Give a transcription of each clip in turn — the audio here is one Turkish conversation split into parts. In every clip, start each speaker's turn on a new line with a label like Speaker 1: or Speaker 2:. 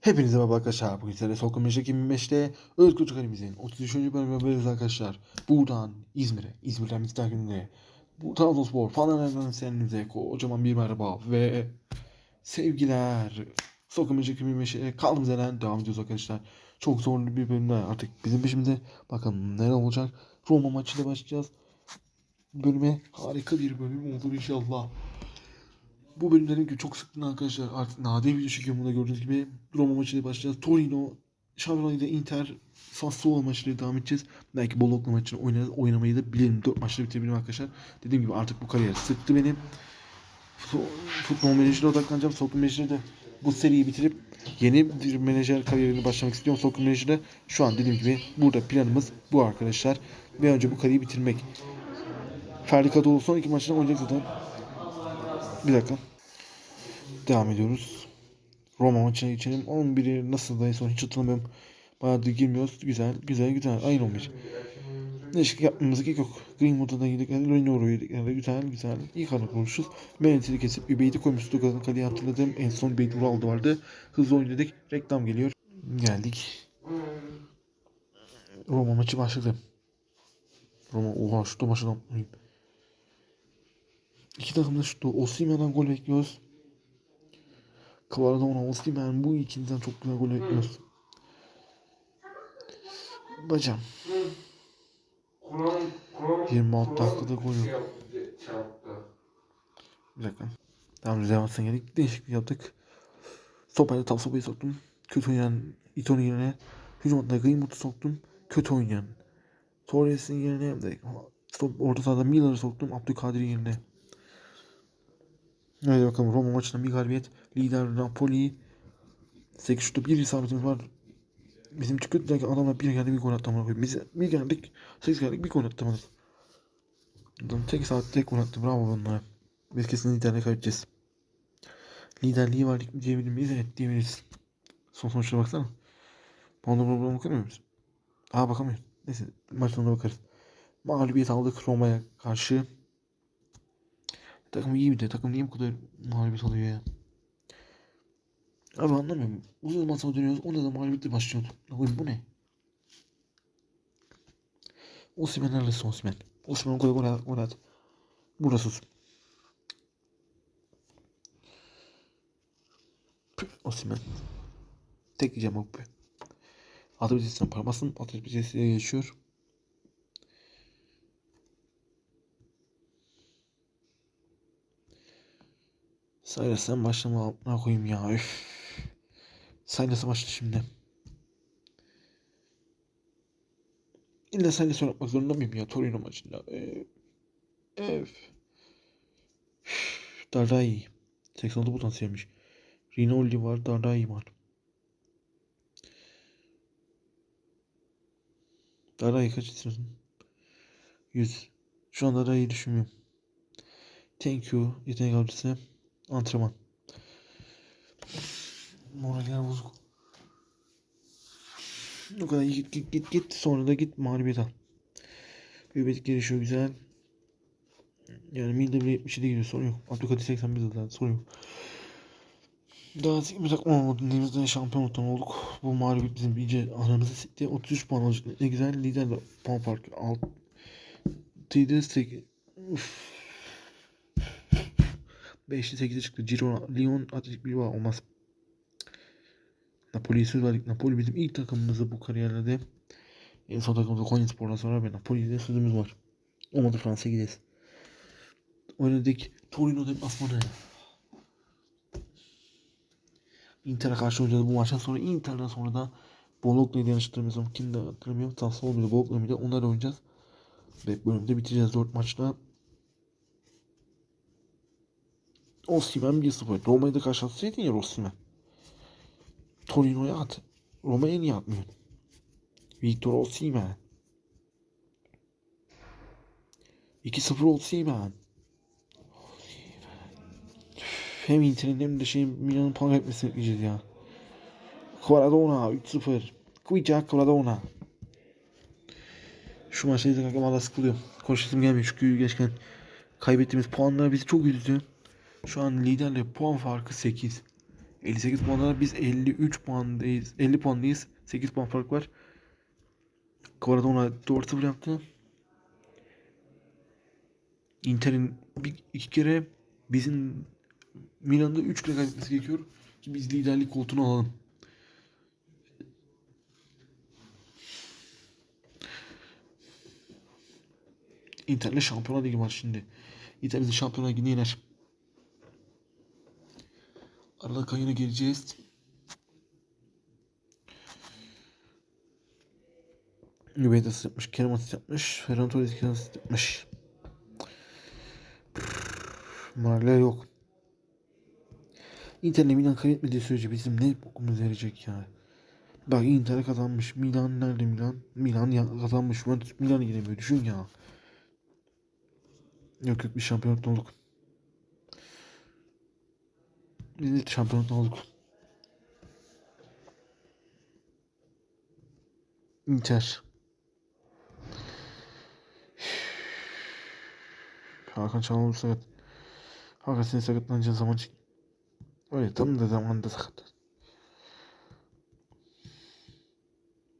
Speaker 1: Hepinize merhaba arkadaşlar. Bugün sizlerle Sokun Meşek 25'te Özgür Kalemizin 33. bölümü bölümümüz arkadaşlar. Buradan İzmir'e, İzmir'den Miktar gününe, bu Trabzonspor falan seninize kocaman bir merhaba ve sevgiler. Sokun Meşek 25'e kaldığımız yerden devam ediyoruz arkadaşlar. Çok zorlu bir bölümde artık bizim peşimizde. Bakalım neler olacak. Roma maçıyla başlayacağız. Bölüme harika bir bölüm olur inşallah. Bu bölümlerin çok sıktın arkadaşlar. Artık nadir bir çekiyorum bunu gördüğünüz gibi. Roma maçıyla başlayacağız. Torino, Şampiyonlar Ligi'de Inter, Sassuolo maçıyla devam edeceğiz. Belki Bologna maçını oynarız. Oynamayı da bilirim. 4 maçta bitirebilirim arkadaşlar. Dediğim gibi artık bu kariyer sıktı benim. Fu- Futbol menajere odaklanacağım. Sokul menajere de bu seriyi bitirip yeni bir menajer kariyerini başlamak istiyorum. Sokul menajere şu an dediğim gibi burada planımız bu arkadaşlar. Ve önce bu kariyeyi bitirmek. Ferdi Kadıoğlu son iki maçtan oynayacak zaten. Bir dakika. Devam ediyoruz. Roma maçına geçelim. 11'i nasıl da son hiç hatırlamıyorum. Bayağı da girmiyoruz. Güzel, güzel, güzel. Aynı 11. Değişiklik yapmamız gerek yok. Greenwood'a da yedik. Lonioro'yu yedik. Yani güzel, güzel. İyi kadro kurmuşuz. Menet'i kesip Übeyt'i koymuştuk. Kadın kaleye hatırladım. En son Übeyt Ural'da vardı. Hızlı oynadık. Reklam geliyor. Geldik. Roma maçı başladı. Roma oha şutu başladı. İki takım da şutu. Osimhen'den gol bekliyoruz. Kvaradona, Osimhen bu ikisinden çok güzel gol bekliyoruz. Bacım. 26 dakikada gol yok. Bir dakika. Tamam rezervasyon geldik. Değişiklik yaptık. Sopayla tam sopayı soktum. Kötü oynayan Ito'nun yerine hücum hattına Greenwood'u soktum. Kötü oynayan Torres'in yerine de stop, orta sahada Miller'ı soktum. Abdülkadir'in yerine. Hadi bakalım Roma maçında bir galibiyet. Lider Napoli. 8 şutta bir isabetimiz var. Bizim derken adamlar bir geldi bir gol koyayım. Biz bir geldik 8 geldik bir gol amına. Adam tek saat tek gol attı bravo onlara. Biz kesin liderliği kaybedeceğiz. Liderliği var diyebilir miyiz? Evet diyebiliriz. Son sonuçlara baksana. Puanla problema bakamıyor muyuz? Aa bakamıyoruz. Neyse maç sonuna bakarız. Mağlubiyet aldık Roma'ya karşı. Takım iyi bir de. Takım niye bu kadar mağlubiyet alıyor ya? Abi anlamıyorum. Uzun zaman sonra dönüyoruz. Onda da mağlubiyetle başlıyordu. Oğlum bu ne? Osimhen neredesin Osimhen? Osimhen o kadar gol at. Gol at. Burada sus. Osimhen. Tek diyeceğim o be. Adı bitesinden parmasın. Adı bitesiyle geçiyor. Saylas'tan başlama altına koyayım ya. Üf. Saylas'a başla şimdi. İlla Saylas'a oynatmak zorunda mıyım ya Torino maçında? Ee, öf. Darai. 86 potansiyelmiş. Rinaldi var, Darai var. Darai kaç istiyorsun? 100. Şu anda Darai'yi düşünmüyorum. Thank you. Yetenek avcısı. Antrenman. Moraller bozuk. O kadar git git git git sonra da git mağlubiyet al. Übet gelişiyor güzel. Yani Milde bile 77 gidiyor sorun yok. Abdülkadir 81 zaten sorun yok. Daha bir takım olmadığımızda şampiyon ortam olduk. Bu mağlubiyet bizim iyice anamızı sikti. 33 puan alacak. Ne güzel lider de puan farkı. 6 8 5'li 8'e çıktı. Girona, Lyon, Atletik Bilbao olmaz. Napoli'ye söz verdik. Napoli bizim ilk takımımızı bu kariyerlerde. En son takımımızda Konyaspor'dan sonra ve Napoli'de sözümüz var. Olmadı Fransa'ya gideriz. Oynadık. Torino deplasmanı. Inter'e karşı oynayacağız bu maçtan sonra. Inter'den sonra da Bologna'yı yanlış hatırlamıyorsam. Kim de hatırlamıyorum. Sassuolo muydu, Bologna mıydı? Onlarla oynayacağız. Ve bölümde bitireceğiz 4 maçta. Osimhen 1-0. Roma'yı da karşılatsaydın ya Osimhen. Torino'ya at. Roma'ya niye atmıyorsun? Victor Osimhen. 2-0 Osimhen. Hem Inter'in hem de şey Milan'ın puan etmesini bekleyeceğiz ya. Kvaradona 3-0. Kvica Kvaradona. Şu maçta izlerken valla sıkılıyorum. Konuşasım gelmiyor çünkü geçken kaybettiğimiz puanlar bizi çok üzdü. Şu an liderle puan farkı 8. 58 puanla biz 53 puandayız. 50 puandayız. 8 puan fark var. Kvaradona 4-0 yaptı. Inter'in bir, iki kere bizim Milan'da 3 kere kaybetmesi gerekiyor ki biz liderlik koltuğunu alalım. Inter'le Şampiyonlar Ligi var şimdi. Inter bizi Şampiyonlar Ligi'ne yener. Aralık ayına geleceğiz. Juventus yapmış, Kerem yapmış, Ferran Torres yapmış. Marla yok. Inter'le Milan kaybetmediği sürece bizim ne bokumuz yarayacak ya. Bak Inter kazanmış. Milan nerede Milan? Milan ya, kazanmış. Juventus Milan'a gidemiyor. Düşün ya. Yok yok bir şampiyonluk olduk. Biz de şampiyonluk olduk. Inter. Hakan Çalhanoğlu sakat. Hakan senin sakatlanacağın zaman çık. Öyle tam da zamanında sakat.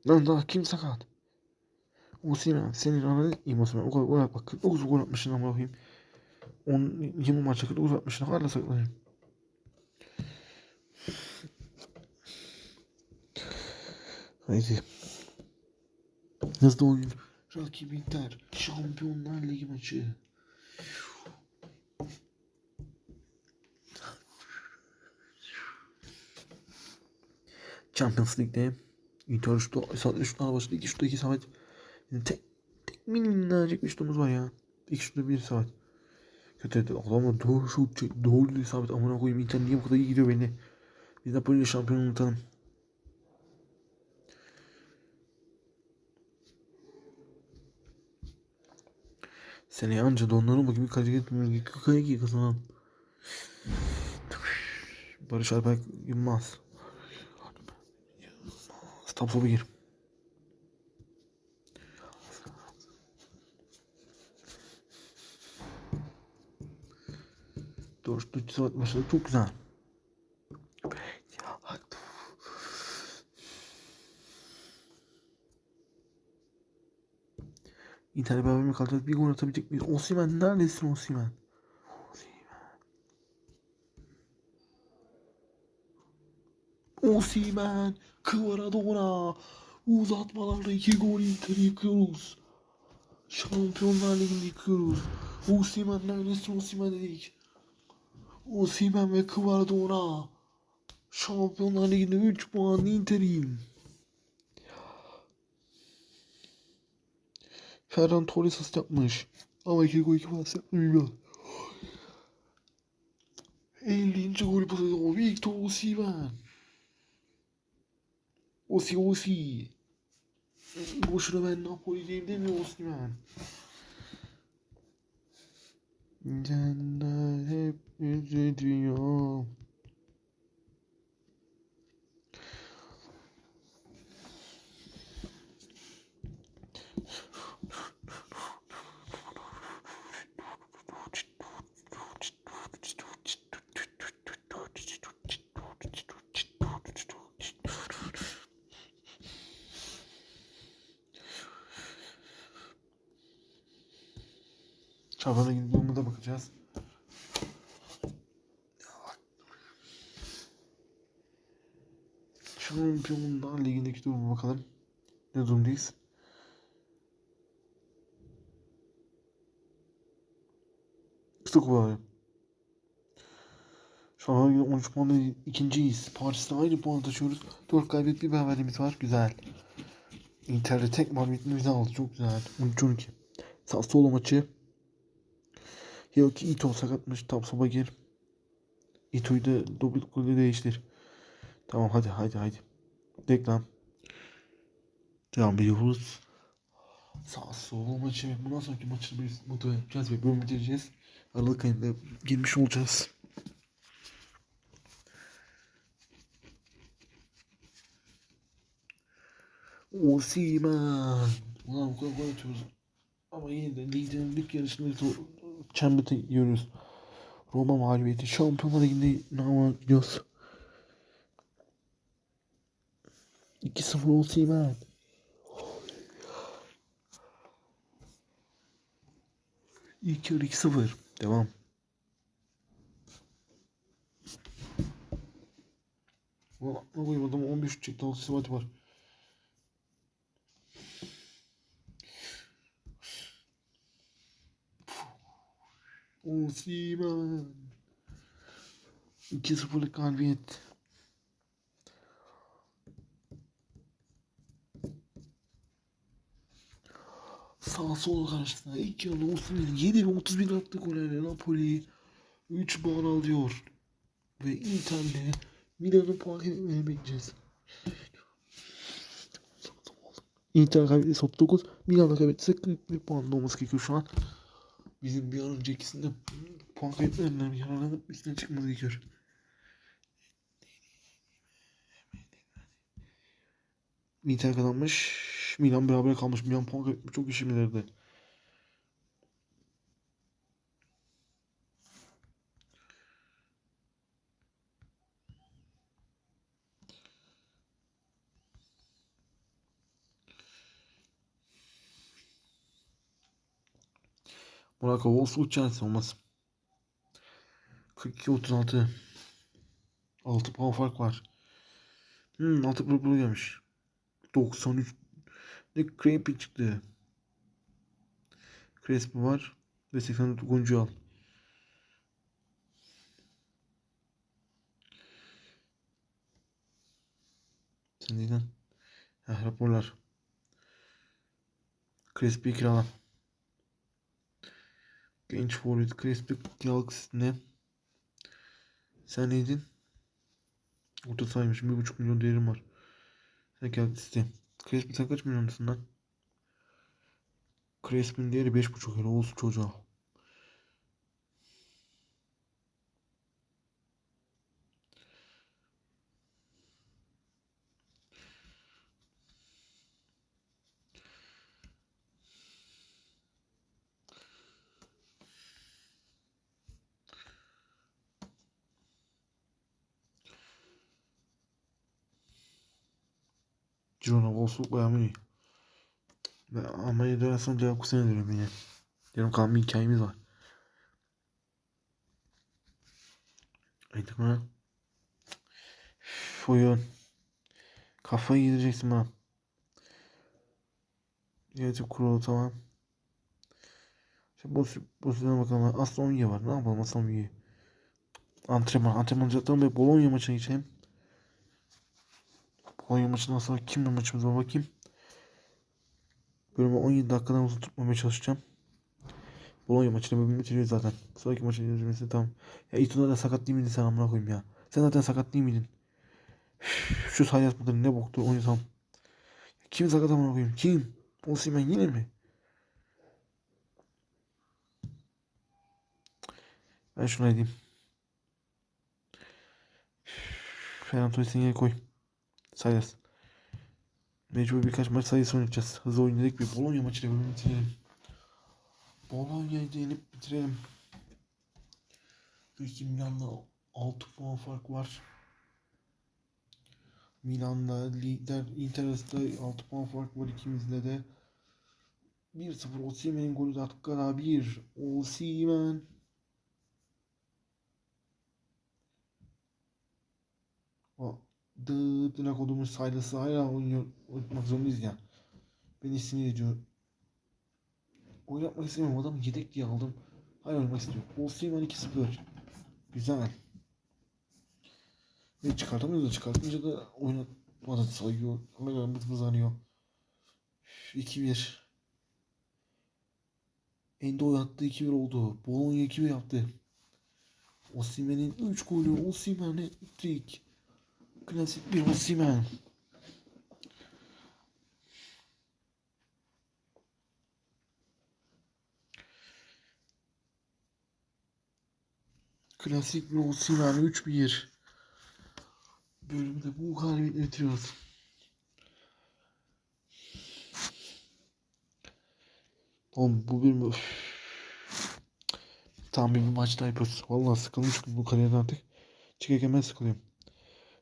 Speaker 1: Lan daha kim sakat? Osimhen senin ananı iyi Osimhen. O kadar gol at bak 49 gol atmışsın ama bakayım. 10 20 maçta 49 atmışsın. Hala saklanayım. Haydi. Hızlı oyun. Rakip Inter. Şampiyonlar Ligi maçı. Champions League'de Inter şutu, sadece şutlar başladı. İki şutta iki saat. Yani tek, tek mini minnacık bir şutumuz var ya. İki şutta bir saat. Kötü dedi. Adamlar doğru şut. Doğru isabet. Amına koyayım Inter niye bu kadar iyi gidiyor beni. Biz Napoli'yle şampiyonu unutalım. Seneye anca Donnarumma gibi kaleci getirmiyoruz. Kakayi kazanan. Barış Alper Yılmaz. Stop soba gir. Doğru, dört saat başladı. Çok güzel. İtalya beraber mi kalacağız? Bir gol atabilecek miyiz? Osimhen neredesin Osimhen? Osimhen, Kvaradona, uzatmalarda iki gol Inter'i yıkıyoruz. Şampiyonlar Ligi'nde yıkıyoruz. Osimhen neredesin Osimhen dedik. Osimhen ve Kvaradona. Şampiyonlar Ligi'nde 3 puan Inter'in. Ferran Torres asist yapmış. Ama iki gol iki pas yapmıyor. 50. golü pasıyor. Victor Osimhen. Osi Osi. Boşuna ben Napoli'deyim demiyor Osimhen. Cennet hep üzülüyor. Şaban'a gidip da bakacağız. Şampiyonlar Ligi'ndeki duruma bakalım. Ne durumdayız? Kısa kuvaları. Şu an 13 puanla ikinciyiz. Paris'te aynı puan taşıyoruz. 4 kaybet bir beraberliğimiz var. Güzel. Inter'de tek mağlubiyetimizi aldı. Çok güzel. 13-12. Sassuolo maçı. Yok Ito sakatmış. Tapsoba gir. Ito'yu da double golü değiştir. Tamam hadi hadi hadi. Deklan. Devam ediyoruz. Sassuolo maçı ve bundan sonraki maçı bir motor yapacağız ve bölüm bitireceğiz. Aralık ayında girmiş olacağız. Osimhen. Ulan bu kadar gol atıyoruz. Ama yine de liderlik yarışında çembete gidiyoruz. Roma mağlubiyeti. Şampiyonlar Ligi'nde nama gidiyoruz. 2-0 olsa ben. İlk yarı 2-0. Devam. Ulan ne koymadım 15 çekti 6 saat var. Osimhen. 2-0'lık galibiyet. Sağ sol karşısında ilk yarıda Osimhen 7 ve 31 attı gollerle Napoli 3 puan alıyor. Ve Inter'le Milan'ın puan kaybetmeni bekleyeceğiz. Inter kaybettiyse 39, Milan'da kaybetse 41 puan olması gerekiyor şu an. Bizim bir an öncekisinde puan kayıplarından yararlanıp üstüne çıkmamız gerekiyor. Inter kazanmış. Milan beraber kalmış. Milan puan kaybetmiş. Çok işim ileride. Monaco Wolfsburg Chelsea olmaz. 42-36. 6 puan fark var. Hmm, 6 puan buraya gelmiş. 93. Ne Crampy çıktı. Crespo var. Ve 84 Guncu al. Sen neyden? Ha, raporlar. Crespo'yu kirala. Genç forvet Crespo Galaxy Sen neydin? Orta saymışım. 1.5 milyon değerim var. Sen Galaxy. Crespo sen kaç milyonlusun lan? Crespo'nun değeri 5.5 euro olsun çocuğa. Girona, Wolfsburg, Bayern Münih. Ben Almanya'ya dönersem Leverkusen'e dönüyorum yine. Yarım kalan bir hikayemiz var. Haydi bana. Üf, oyun. Kafayı yedireceksin bana. Yönetim kurulu tamam. Şimdi bu, bu sezona bakalım. Aston Villa var. Ne yapalım Aston Villa? Antrenman. Antrenman zaten ve Bologna maçına geçelim. Bologna maçından sonra kimle maçımız bakayım. Bölümü 17 dakikadan uzun tutmamaya çalışacağım. Bologna maçını bugün bitiriyor zaten. Sonraki maçın izlemesi tamam. Ya İto'da da sakat değil miydin sen amına koyayım ya. Sen zaten sakat değil miydin? Üf, Şu sayı mıdır ne boktur oynasam. Kim sakat amına koyayım? Kim? Osimhen yine mi? Ben şuna edeyim. Ferhan Toys'un koy. Sayas. Mecbur birkaç maç sayısı oynayacağız. Hızlı oynadık bir Bologna maçıyla bölümü bitirelim. Bologna'yı yenip bitirelim. Peki Milan'da 6 puan fark var. Milan'da lider Inter arasında 6 puan fark var ikimizde de. 1-0 Osimhen'in golü dakikada 1. Osimhen. O Dığdına koduğumuz saydası hala oynuyor. Oynatmak zorundayız ya. Beni sinir ediyor. Oynatmak istemiyorum. Adam yedek diye aldım. Hala oynamak istiyor. Osimhen 2-0. Güzel. Ve çıkartamıyoruz da çıkartınca da oynatmadan sayıyor. Ona göre mız mızlanıyor. 2-1. Endo yattı 2-1 oldu. Bologna 2-1 yaptı. Osimhen'in 3 golü. Osimhen'e hat-trick. Klasik bir Osimhen. Klasik bir Osimhen 3-1. Bölümde bu galibiyetle bitiriyoruz. Oğlum bu bir. Tam bir maç daha yapıyoruz. Vallahi sıkılmış bu kariyerden artık. Çekerken ben sıkılıyorum.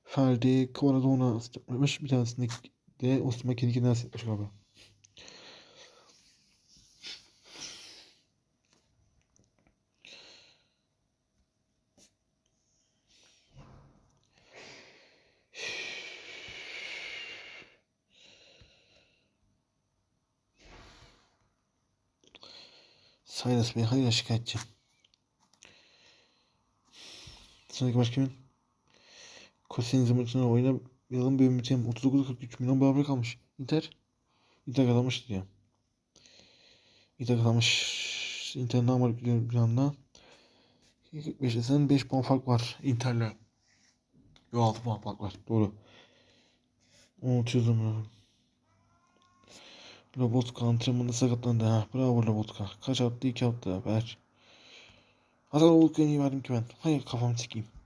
Speaker 1: Ferdi Kvaradona asist Bir tanesinde de kendine asist yapmış galiba. Saylas Bey hayır şikayetçi. Sıradaki başka kimin? Kosin maçına oyuna yılın bölümü bitem 39-43 milyon beraber kalmış. Inter. Inter kazanmış diyor. Inter kazanmış. Inter ne var bir anda. 45'te sen 5 puan fark var Inter'le. Yok 6 puan fark var. Doğru. Unutuyorum ya. Lobotka antrenmanında sakatlandı ha. Bravo Lobotka. Kaç attı? 2 attı. Ver. Hasan Lobotka'yı niye verdim ki ben? Hayır kafamı sikeyim.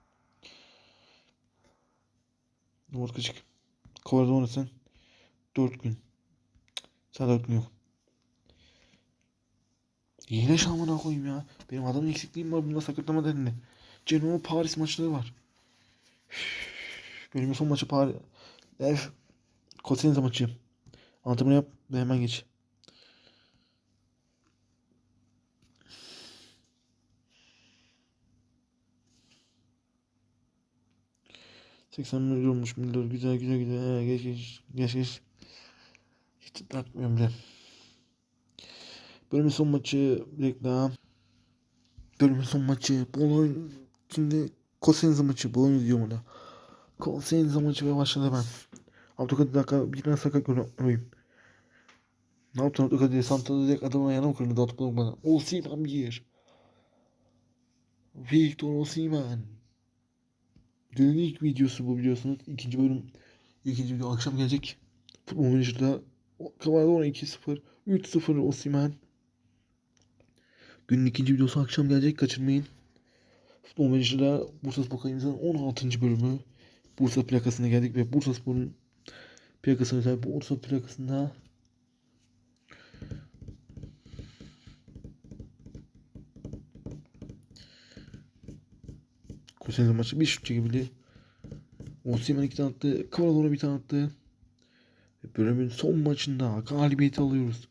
Speaker 1: Lobotka çık. Kovarda oynasın. 4 gün. Sen 4 gün yok. İyileş amına koyayım ya. Benim adamın eksikliğim var. Bunda sakatlama dedin Genoa Paris maçları var. Benim son maçı Paris. Ev. Kosenza maçı. Antrenmanı yap ve hemen geç. Seksen milyon olmuş milyon güzel güzel güzel ee, geç geç geç geç hiç takmıyorum bile. Bölümün son maçı direkt daha bölümün son maçı Bologna şimdi Cosenza maçı Bologna diyorum ona. Cosenza maçı ve başladı ben. Abdülkadir dakika bir tane sakat görüyorum. Ne yaptın Abdülkadir? Santa'da direkt adamın ayağına mı kırdı? Atmadım bana. Osimhen bir. Victor Osimhen. Dünün ilk videosu bu biliyorsunuz. İkinci bölüm, ikinci video akşam gelecek. Futbol Manager'da Kavada 2-0, 3-0 Osimhen. Günün ikinci videosu akşam gelecek. Kaçırmayın. Futbol Manager'da Bursa Spor kayımızın 16. bölümü. Bursa plakasına geldik ve Bursa Spor'un plakasına özel Bursa plakasında Kosenzo maçı bir şut çekebildi. Osimhen iki tane attı. Kavaladona bir tane attı. Bölümün son maçında galibiyeti alıyoruz.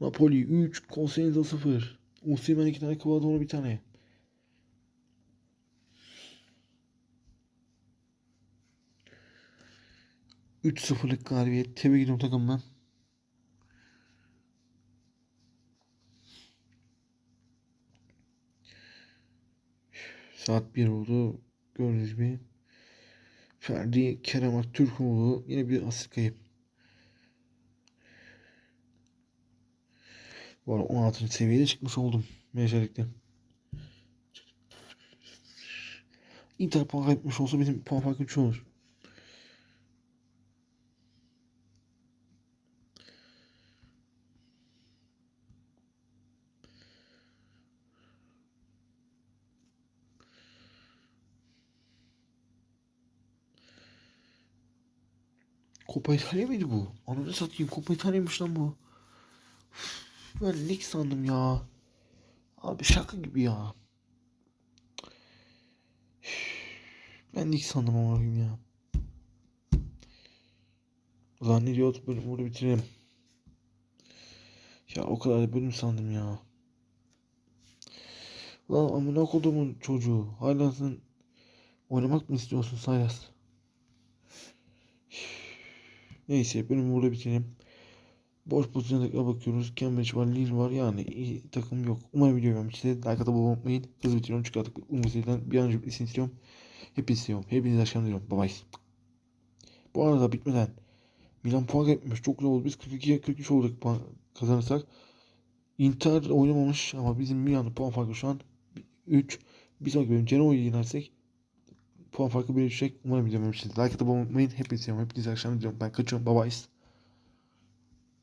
Speaker 1: Napoli 3, Cosenzo 0. Osimhen iki tane, Kavaladona bir tane. Üç sıfırlık galibiyet. Tebrik ediyorum takımdan. Saat 1 oldu. Gördüğünüz gibi. Ferdi Kerem Aktürkoğlu yine bir asıl kayıp. Bu arada 16. seviyede çıkmış oldum. Menajerlikte. Inter puan kaybetmiş olsa bizim puan farkı 3 olur. Copa İtalya mıydı bu? Ananı satayım Copa İtalya'ymış lan bu. Ben lig sandım ya. Abi şaka gibi ya. Ben lig sandım ama ya. Zannediyoruz bölüm burada bitirelim. Ya o kadar da bölüm sandım ya. Lan amına kodumun çocuğu. Hala sen oynamak mı istiyorsun Sayas? Neyse bölümü burada bitirelim. Boş pozisyona tekrar bakıyoruz. Cambridge var, Lille var. Yani iyi takım yok. Umarım video beğenmişsiniz. Like atıp abone unutmayın. Hızlı bitiriyorum çünkü artık Umut'dan bir an önce bitmesini istiyorum. Hep istiyorum. Hepinize akşam diliyorum. Bye bye. Bu arada bitmeden Milan puan kaybetmiş. Çok güzel oldu. Biz 42'ye 43 olduk puan kazanırsak. Inter oynamamış ama bizim Milan'ın puan farkı şu an 3. Bir sonraki bölüm Genoa'yı yenersek puan farkı 1'e düşecek. Umarım video beğenmişsiniz. Like atıp abone unutmayın. Hepinize seviyorum. Hepinize akşam diliyorum. Ben kaçıyorum. Bye bye.